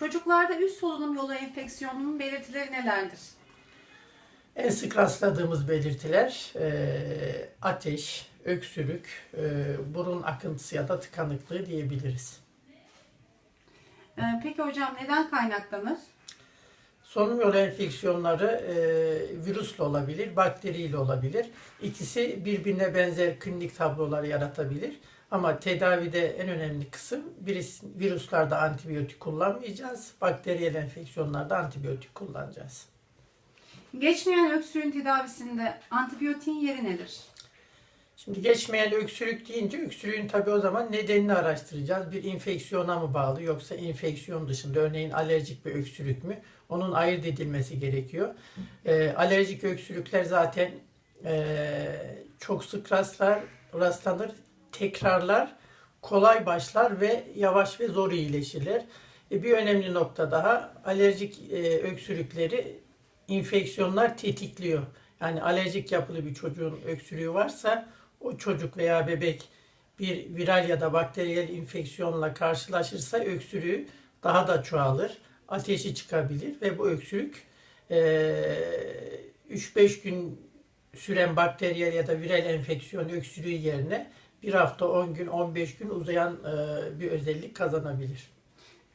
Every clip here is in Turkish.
Çocuklarda üst solunum yolu enfeksiyonunun belirtileri nelerdir? En sık rastladığımız belirtiler e, ateş, öksürük, e, burun akıntısı ya da tıkanıklığı diyebiliriz. Ee, peki hocam neden kaynaklanır? Solunum yolu enfeksiyonları e, virüsle olabilir, bakteriyle olabilir. İkisi birbirine benzer klinik tablolar yaratabilir. Ama tedavide en önemli kısım virüs, virüslerde antibiyotik kullanmayacağız. Bakteriyel enfeksiyonlarda antibiyotik kullanacağız. Geçmeyen öksürüğün tedavisinde antibiyotiğin yeri nedir? Şimdi geçmeyen öksürük deyince öksürüğün tabii o zaman nedenini araştıracağız. Bir infeksiyona mı bağlı yoksa infeksiyon dışında örneğin alerjik bir öksürük mü? Onun ayırt edilmesi gerekiyor. Ee, alerjik öksürükler zaten ee, çok sık rastlar, rastlanır. Tekrarlar, kolay başlar ve yavaş ve zor iyileşirler. E, bir önemli nokta daha alerjik e, öksürükleri infeksiyonlar tetikliyor. Yani alerjik yapılı bir çocuğun öksürüğü varsa o çocuk veya bebek bir viral ya da bakteriyel infeksiyonla karşılaşırsa öksürüğü daha da çoğalır. Ateşi çıkabilir ve bu öksürük eee, 3-5 gün süren bakteriyel ya da viral enfeksiyon öksürüğü yerine bir hafta, 10 gün, 15 gün uzayan eee, bir özellik kazanabilir.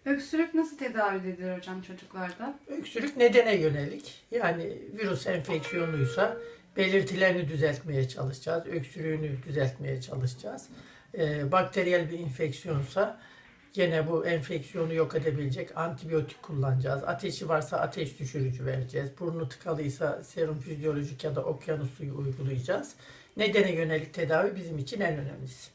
Öksürük nasıl tedavi edilir hocam çocuklarda? Öksürük nedene yönelik. Yani virüs enfeksiyonuysa belirtilerini düzeltmeye çalışacağız. Öksürüğünü düzeltmeye çalışacağız. Ee, bakteriyel bir infeksiyonsa gene bu enfeksiyonu yok edebilecek antibiyotik kullanacağız. Ateşi varsa ateş düşürücü vereceğiz. Burnu tıkalıysa serum fizyolojik ya da okyanus suyu uygulayacağız. Nedene yönelik tedavi bizim için en önemlisi.